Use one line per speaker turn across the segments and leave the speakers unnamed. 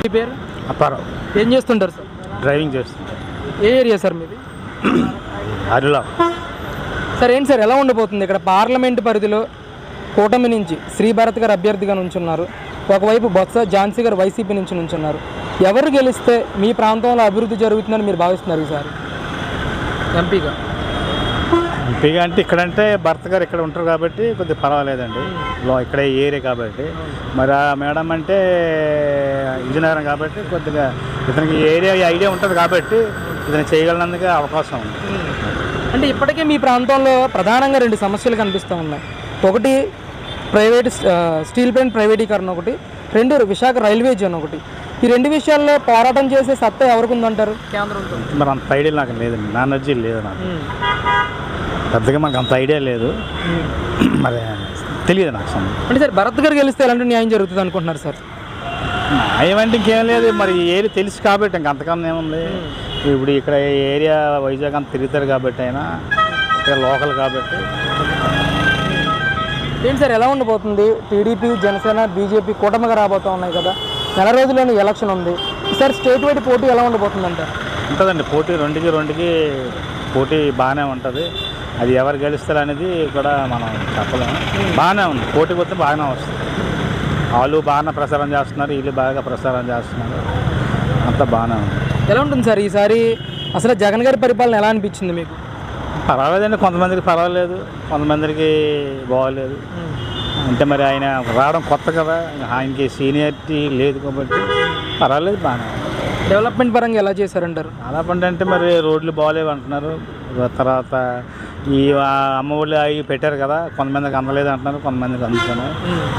మీ పేరు?
అప్పారావు.
ఏం చేస్తుంటారు సార్?
డ్రైవింగ్ చేస్తుంది.
ఏ ఏరియా సార్ మీది?
అరులా
సార్ ఏంటి సార్ ఎలా ఉండబోతుంది ఇక్కడ పార్లమెంట్ పరిధిలో కూటమి నుంచి శ్రీ భారత్ గారు అభ్యర్థిగా నుంచున్నారు. ఒకవైపు బొత్స ఝాన్సీ గారు వైసీపీ నుంచి నుంచున్నారు. ఎవరు గెలిస్తే మీ ప్రాంతంలో అభివృద్ధి జరుగుతుందని మీరు భావిస్తున్నారు ఈసారి ఎంపీగా.
ఎంపీగా అంటే ఇక్కడంటే భర్త గారు ఇక్కడ ఉంటారు కాబట్టి కొద్దిగా పర్వాలేదండి. లో ఇక్కడ ఈ ఏరియా కాబట్టి. మరి ఆ మేడం అంటే ఇంజనీర్ కాబట్టి కొద్దిగా ఇతనికి ఈ ఏరియా ఈ ఐడియా ఉంటుంది కాబట్టి ఇతను చేయగలనందుకు అవకాశం ఉంది.
అంటే ఇప్పటికే మీ ప్రాంతంలో ప్రధానంగా రెండు సమస్యలు కనిపిస్తూ ఉన్నాయి. ఒకటి ప్రైవేట్ స్టీల్ ప్లాంట్ ప్రైవేటీకరణ ఒకటి. రెండు విశాఖ రైల్వే జోన్ ఒకటి. ఈ రెండు విషయాల్లో పోరాటం చేసే సత్తా ఎవరికి ఉందంటారు? కేంద్రంతో
మరి అంత ఐడియా నాకు లేదండి. నా ఎనర్జీ లేదు నాకు. పెద్దగా మనకు అంత ఐడియా లేదు. మరి తెలియదు నాకు సంబంధం.
అంటే సార్ భరత్ గారు గెలిస్తే ఎలాంటి న్యాయం జరుగుతుంది అనుకుంటున్నారు సార్?
న్యాయం అంటే ఇంకేం లేదు. మరి ఏరియా తెలుసు కాబట్టి ఇంక అంతకన్నా ఏముంది ఇప్పుడు ఇక్కడ ఏరియా వైజాగ్ అంత తిరుగుతారు కాబట్టి అయినా ఇక్కడ లోకల్ కాబట్టి.
ఏంటి సార్ ఎలా ఉండబోతుంది? టీడీపీ జనసేన బీజేపీ కూటమిగా రాబోతూ ఉన్నాయి కదా. నెల రోజుల్లోనే ఎలక్షన్ ఉంది. సార్ స్టేట్ వైడ్ పోటీ ఎలా ఉండబోతుంది అంటారు
ఉంటుందండి. పోటీ రెండుకి రెండుకి పోటీ బాగానే ఉంటుంది. అది ఎవరు గెలుస్తారు అనేది కూడా మనం చెప్పలేము. బాగానే ఉంది. పోటీ పోతే బాగానే వస్తుంది. వాళ్ళు బాగానే ప్రసారం చేస్తున్నారు వీళ్ళు బాగా ప్రసారం చేస్తున్నారు. అంతా బాగానే ఉంది.
ఎలా ఉంటుంది సార్ ఈసారి? అసలు జగన్ గారి పరిపాలన ఎలా అనిపించింది మీకు?
పర్వాలేదండి. కొంతమందికి పర్వాలేదు. కొంతమందికి బాగోలేదు. అంటే మరి ఆయన రావడం కొత్త కదా. ఆయనకి సీనియారిటీ లేదు కాబట్టి పర్వాలేదు బాగానే.
డెవలప్మెంట్ పరంగా ఎలా చేశారంటారు?
చాలా పంట అంటే మరి రోడ్లు బాగలేవు అంటున్నారు. తర్వాత ఈ ఆ అమ్మ ఒళ్ళు అవి పెట్టారు కదా కొంతమందికి అందలేదు అంటున్నారు కొంతమందికి అందుతున్నాయి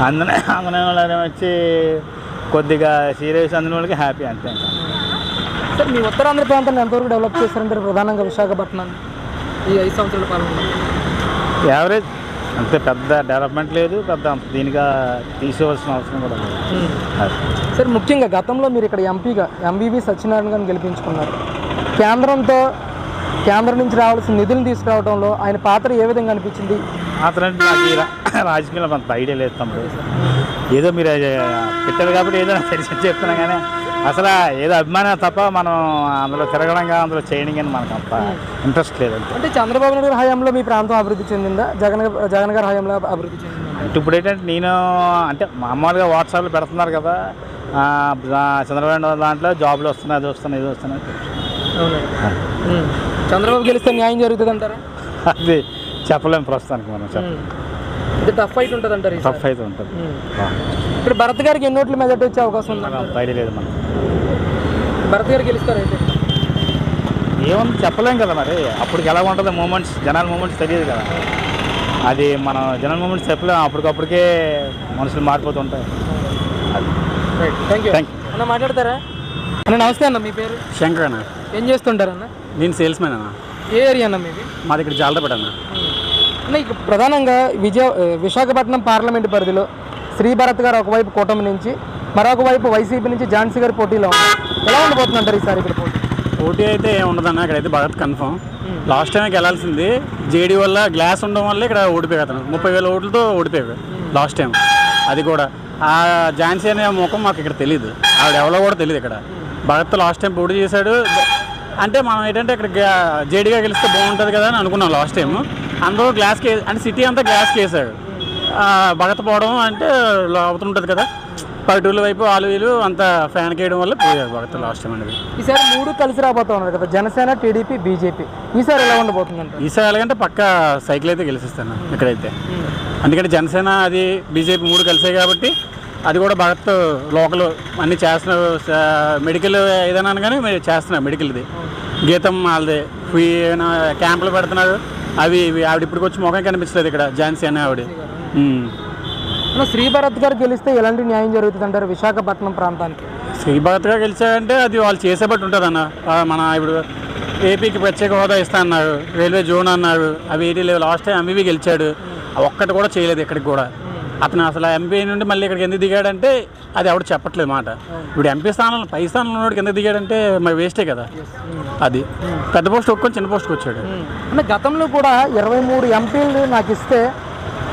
అందునే అందునే వాళ్ళు వచ్చి కొద్దిగా సీరియస్ అందిన వాళ్ళకి హ్యాపీ అంతే.
సార్ మీ ఉత్తరాంధ్ర ప్రాంతాన్ని ఎంతవరకు డెవలప్ చేశారంటారు ప్రధానంగా విశాఖపట్నాన్ని ఈ ఐదు సంవత్సరాల పాలన
యావరేజ్ అంతే పెద్ద డెవలప్మెంట్ లేదు పెద్ద దీనిగా తీసేవలసిన అవసరం కూడా లేదు. అది.
సార్ ముఖ్యంగా గతంలో మీరు ఇక్కడ ఎంపీగా ఎంవివి సత్యనారాయణ గారిని గెలిపించుకున్నారు. కేంద్రంతో కేంద్రం నుంచి రావాల్సిన నిధులను తీసుకురావడంలో ఆయన పాత్ర ఏ విధంగా అనిపించింది?
అతనంటే నాకు ఈ రా- రాజకీయంలో అంత ఐడియా లేదు తమ్ముడు. ఏదో మీరు పెట్టారు కాబట్టి ఏదో నాకు తెలిసి చెప్తున్నా కానీ అసలు ఏదో అభిమానం తప్ప మనం అందులో తిరగడంగా అందులో చేయడం కానీ మనకు అంత ఇంట్రెస్ట్ లేదు అంతే.
అంటే చంద్రబాబు నాయుడు గారి హయాంలో మీ ప్రాంతం అభివృద్ధి చెందిందా? జగన్ జగన్ గారి హయాంలో అభివృద్ధి చెందిందా?
అంటే ఇప్పుడు ఏంటంటే నేను అంటే మామూలుగా వాట్సాప్లో పెడుతున్నారు కదా ఆ, ఆ చంద్రబాబు నాయుడు దాంట్లో జాబ్లు వస్తున్నాయి అది వస్తున్నాయి ఇది వస్తున్నాయి.
అవునండి. చంద్రబాబు గెలిస్తే న్యాయం జరుగుతుంది అంటారా
అది చెప్పలేము ప్రస్తుతానికి మనం
ఇది టఫ్ ఫైట్ ఉంటుంది అంటారు
టఫ్ అయితే ఉంటుంది.
ఇప్పుడు భరత్ గారికి ఎన్ని ఓట్ల మెజార్టీ వచ్చే అవకాశం ఉంది
ఐడియా లేదు మనకు.
భరత్ గారు గెలుస్తారు అయితే?
ఏముంది చెప్పలేం కదా మరి. అప్పటికి ఎలా ఉంటుంది మూమెంట్స్ జనాల మూమెంట్స్ తెలియదు కదా. అది మనం జనరల్ మూమెంట్స్ చెప్పలేం. అప్పటికప్పటికే మనుషులు మారిపోతుంటాయి.
థ్యాంక్ యూ
Thank
అన్న మాట్లాడతారా? అన్న నమస్తే అన్న మీ పేరు?
శంకర్ అన్న.
ఏం చేస్తుంటారు అన్న?
నేను సేల్స్ మ్యాన్ అన్న.
ఏ ఏరియా అన్న మీది?
మాది ఇక్కడ జాలరపేట అన్న.
అన్న ఇక ప్రధానంగా విజయ విశాఖపట్నం పార్లమెంట్ పరిధిలో శ్రీ భరత్ గారు ఒకవైపు కూటమి నుంచి మరొక వైపు వైసీపీ నుంచి ఝాన్సీ గారి పోటీలో ఉన్నారు. ఎలా ఉండబోతుంది అంటారు ఈసారి ఇక్కడ పోటీ?
పోటీ అయితే ఏం ఉండదన్న ఇక్కడైతే భరత్ కన్ఫర్మ్ లాస్ట్ టైం వెళ్ళాల్సింది జేడీ వల్ల గ్లాస్ ఉండడం వల్ల ఇక్కడ ఓడిపోయాడు అతను. ముప్పై వేల ఓట్లతో ఓడిపోయాడు లాస్ట్ టైం. అది కూడా. ఆ ఝాన్సీ అనే ముఖం మాకు ఇక్కడ తెలియదు ఆవిడ ఎవరో కూడా తెలియదు ఇక్కడ. భరత్ లాస్ట్ టైం పోటీ చేశాడు. అంటే మనం ఏంటంటే ఇక్కడ జేడీగా గెలిస్తే బాగుంటుంది కదా అని అనుకున్నాం లాస్ట్ టైం అందరూ గ్లాస్కి అంటే సిటీ అంతా గ్లాస్కి వేసాడు ఆ, భగత్ పోవడం అంటే అవుతుంటుంది కదా. పల్లెటూళ్ళ వైపు వాళ్ళు వీళ్ళు అంత ఫ్యాన్ వేయడం వల్ల పోయారు భగత్ లాస్ట్ టైం అనేది.
ఈసారి మూడు కలిసి రాబోతా ఉన్నారు కదా జనసేన టీడీపీ బీజేపీ. ఈసారి ఎలా ఉండబోతుంది అంటారు
ఈసారి ఎలాగంటే పక్క సైకిల్ అయితే గెలిచిస్తాను ఇక్కడైతే. ఎందుకంటే జనసేన అది బీజేపీ మూడు కలిసాయి కాబట్టి అది కూడా భగత్ లోకల్ అన్ని చేస్తున్నారు స- మెడికల్ ఏదైనా కానీ మీరు చేస్తున్నారు మెడికల్ది గీతం వాళ్ళది క్యాంపులు పెడుతున్నారు అవి ఇవి. ఆవిడ ఇప్పటికి వచ్చి ముఖం కనిపించలేదు ఇక్కడ. ఝాన్సీ అనే ఆవిడ. ఉమ్.
అన్న శ్రీ భరత్ గారు గెలిస్తే ఎలాంటి న్యాయం జరుగుతుంది అంటారు విశాఖపట్నం ప్రాంతానికి?
శ్రీ భరత్గా గెలిచారంటే అది వాళ్ళు చేసే బట్టి ఉంటుంది అన్న మన ఇప్పుడు ఏపీకి ప్రత్యేక హోదా ఇస్తా అన్నారు. రైల్వే జోన్ అన్నారు. అవి ఏటీ లేవు. లాస్ట్ టైం ఎంబీబీ గెలిచాడు. ఒక్కటి కూడా చేయలేదు ఇక్కడికి కూడా. అతను అసలు ఎంపీ నుండి మళ్ళీ ఇక్కడికి ఎందుకు దిగాడంటే అది ఎవడు చెప్పట్లేదు మాట. ఇప్పుడు ఎంపీ స్థానంలో పై స్థానంలో ఉన్నవాడికి ఎందుకు దిగాడంటే మరి వేస్టే కదా. అది. పెద్ద పోస్ట్ ఒక్కొని చిన్న పోస్ట్కి వచ్చాడు.
అంటే గతంలో కూడా ఇరవై మూడు ఎంపీలు నాకు ఇస్తే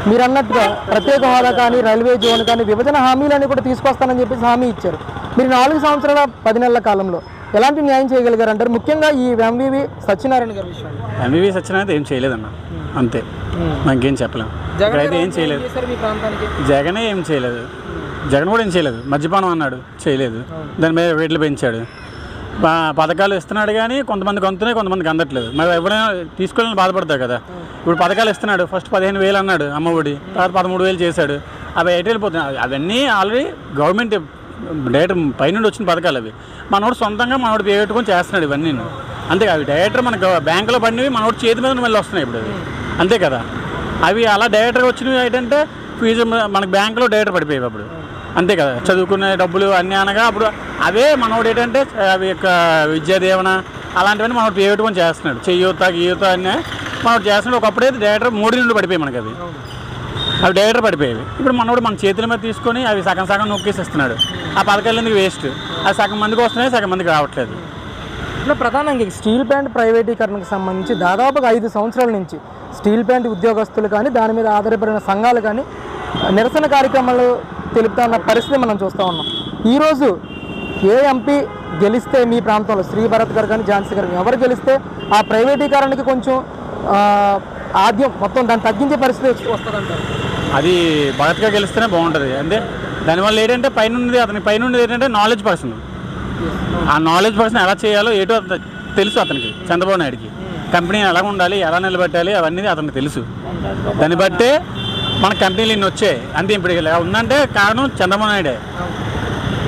మీరు అన్నట్టుగా ప్రత్యేక హోదా కానీ రైల్వే జోన్ కానీ విభజన హామీలని కూడా తీసుకొస్తానని చెప్పేసి హామీ ఇచ్చారు. మీరు నాలుగు సంవత్సరాల పది నెలల కాలంలో ఎలాంటి న్యాయం చేయగలిగారు అంటారు ముఖ్యంగా ఈ ఎంవివి సత్యనారాయణ గారి
ఎంబీబీ సత్యనారాయణ ఏం చేయలేదన్న. అంతే. మనకేం చెప్పలేం. ఇక్కడైతే ఏం చేయలేదు. జగనే ఏం చేయలేదు. జగన్ కూడా ఏం చేయలేదు. మద్యపానం అన్నాడు. చేయలేదు. దాని మీద రేట్లు పెంచాడు. పథకాలు ఇస్తున్నాడు కానీ కొంతమందికి అందుతున్నాయి కొంతమందికి అందట్లేదు. మరి ఎవరైనా తీసుకోవాలని బాధపడతారు కదా. ఇప్పుడు పథకాలు ఇస్తున్నాడు. ఫస్ట్ పదిహేను వేలు అన్నాడు అమ్మఒడి. తర్వాత పదమూడు వేలు చేశాడు. అవి ఎటు వెళ్ళిపోతున్నాయి అవన్నీ ఆల్రెడీ గవర్నమెంట్ డైరెక్ట్ పైనుండి వచ్చిన పథకాలు అవి. మనోడు సొంతంగా మనోడు పెట్టుకొని చేస్తున్నాడు ఇవన్నీ అంతే అవి డైరెక్టర్ మన బ్యాంకులో పడినవి మనోడు చేతి మీద మళ్ళీ వస్తున్నాయి ఇప్పుడు అంతే కదా. అవి అలా డైరెక్ట్గా వచ్చినవి ఏంటంటే ఫీజు మన బ్యాంకులో డైరెక్ట్ పడిపోయాయి అప్పుడు. అంతే కదా. చదువుకునే డబ్బులు అన్నీ అనగా అప్పుడు అవే మనోడు ఏంటంటే అవి యొక్క విద్యాదీవన అలాంటివన్నీ మనోడు పెట్టుకొని చేస్తున్నాడు. చెయ్యూత గీయూత అన్నీ మనోడు చేస్తున్నాడు. ఒకప్పుడైతే డైరెక్టర్ మూడు నుండి పడిపోయాయి మనకి అవి. అవి డైరెక్టర్ పడిపోయేవి. ఇప్పుడు మనోడు మన చేతుల మీద తీసుకొని అవి సగం సగం నొక్కేసి ఇస్తున్నాడు ఆ పథకాలు ఎందుకు వేస్ట్ అది సగం మందికి వస్తున్నాయి సగం మందికి రావట్లేదు.
ఇట్లా ప్రధానంగా స్టీల్ ప్లాంట్ ప్రైవేటీకరణకు సంబంధించి దాదాపుగా ఐదు సంవత్సరాల నుంచి స్టీల్ ప్లాంట్ ఉద్యోగస్తులు కానీ దాని మీద ఆధారపడిన సంఘాలు కానీ నిరసన కార్యక్రమాలు తెలుపుతా ఉన్న పరిస్థితి మనం చూస్తూ ఉన్నాం. ఈరోజు ఏ ఎంపీ గెలిస్తే మీ ప్రాంతంలో శ్రీ భరత్ గారు కానీ ఝాన్సీ గారు ఎవరు గెలిస్తే ఆ ప్రైవేటీకరణకి కొంచెం ఆద్యం మొత్తం దాన్ని తగ్గించే పరిస్థితి వస్తుందంటారు?
అది భరత్గా గెలిస్తేనే బాగుంటుంది. అంటే దానివల్ల ఏంటంటే పైనుండి అతని పైనుండి ఏంటంటే నాలెడ్జ్ పర్సన్ ఆ నాలెడ్జ్ పర్సన్ ఎలా చేయాలో ఏటో తెలుసు అతనికి చంద్రబాబు నాయుడుకి. కంపెనీ ఎలా ఉండాలి ఎలా నిలబెట్టాలి అవన్నీ అతనికి తెలుసు. దాన్ని బట్టే మన కంపెనీలు ఇన్ని వచ్చాయి అంతే ఇప్పుడు ఇలా ఉందంటే కారణం చంద్రబాబు నాయుడే.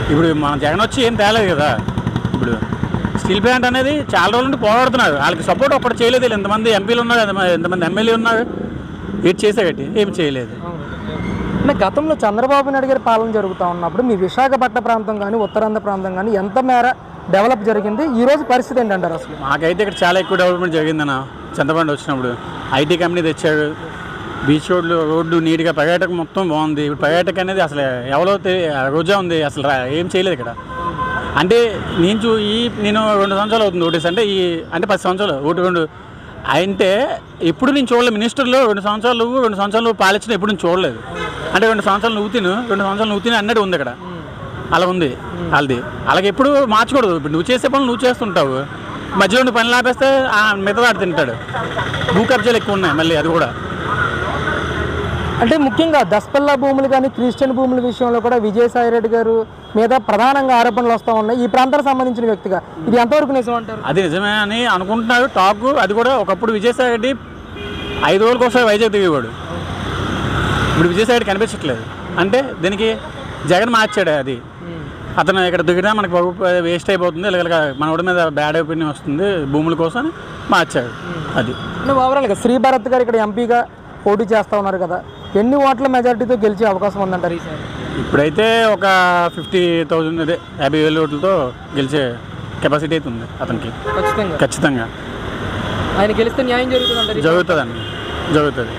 ఇప్పుడు మన జగన్ వచ్చి ఏం తేలేదు కదా. ఇప్పుడు స్టీల్ ప్లాంట్ అనేది చాలా రోజుల నుండి పోరాడుతున్నారు. వాళ్ళకి సపోర్ట్ ఒక్కటి చేయలేదు. ఇంతమంది ఎంతమంది ఎంపీలు ఉన్నారు ఎంతమంది- ఎమ్మెల్యే ఉన్నారు. ఏది చేసేగట్టి ఏం చేయలేదు.
అంటే గతంలో చంద్రబాబు నాయుడు గారి పాలన జరుగుతూ ఉన్నప్పుడు మీ విశాఖపట్నం ప్రాంతం కానీ ఉత్తరాంధ్ర ప్రాంతం కానీ ఎంత మేర డెవలప్ జరిగింది? ఈ రోజు పరిస్థితి ఏంటంటారు అసలు?
మాకైతే ఇక్కడ చాలా ఎక్కువ డెవలప్మెంట్ జరిగిందన్న చంద్రబాబు వచ్చినప్పుడు. ఐటీ కంపెనీ తెచ్చాడు. బీచ్ రోడ్లు రోడ్డు నీట్గా పర్యాటక మొత్తం బాగుంది. ఇప్పుడు పర్యాటక అనేది అసలు ఎవరో రోజా ఉంది. అసలు ఏం చేయలేదు ఇక్కడ. అంటే నేను చూ ఈ నేను రెండు సంవత్సరాలు అవుతుంది ఓటేసి అంటే ఈ అంటే పది సంవత్సరాలు. ఒకటి రెండు అంటే ఎప్పుడు నేను చూడలేదు. మినిస్టర్లో రెండు సంవత్సరాలు నువ్వు రెండు సంవత్సరాలు నువ్వు పాలించిన ఎప్పుడు నేను చూడలేదు. అంటే రెండు సంవత్సరాలు నువ్వు తిను రెండు సంవత్సరాలు నువ్వు తిని అన్నట్టు ఉంది ఇక్కడ అలా ఉంది. వాళ్ళది అలాగే ఎప్పుడు మార్చకూడదు. ఇప్పుడు నువ్వు చేసే పనులు నువ్వు చేస్తుంటావు. మధ్యలో నువ్వు పని లాపేస్తే ఆ మిగతా తింటాడు. భూ కబ్జాలు ఎక్కువ ఉన్నాయి మళ్ళీ అది కూడా.
అంటే ముఖ్యంగా దస్పల్లా భూములు కానీ క్రిస్టియన్ భూముల విషయంలో కూడా విజయసాయి రెడ్డి గారు మీద ప్రధానంగా ఆరోపణలు వస్తూ ఉన్నాయి. ఈ ప్రాంతానికి సంబంధించిన వ్యక్తిగా. ఇది ఎంతవరకు నిజం అంటారు?
అది నిజమే అని అనుకుంటున్నారు టాక్ అది కూడా ఒకప్పుడు విజయసాయి రెడ్డి ఐదు రోజులకు ఒకసారి వైజాగ్ దిగేవాడు. ఇప్పుడు విజయసాయి రెడ్డి కనిపించట్లేదు. అంటే దీనికి జగన్ మార్చాడు అది. అతను ఇక్కడ దిగినా మనకి వేస్ట్ అయిపోతుంది. ఇలాగ మన వాడి మీద బ్యాడ్ ఒపీనియన్ వస్తుంది భూముల కోసం మార్చాడు. అది.
ఓవరాల్గా శ్రీ భరత్ గారు ఇక్కడ ఎంపీగా పోటీ చేస్తూ ఉన్నారు కదా. ఎన్ని ఓట్ల మెజారిటీతో గెలిచే అవకాశం ఉందంటారు? ఈసారి
ఇప్పుడైతే ఒక ఫిఫ్టీ థౌజండ్ అదే యాభై వేల ఓట్లతో గెలిచే కెపాసిటీ అయితే ఉంది అతనికి.
ఖచ్చితంగా.
ఖచ్చితంగా.
ఆయన గెలిస్తే న్యాయం జరుగుతుందంటారు
జరుగుతుందండి. జరుగుతుంది.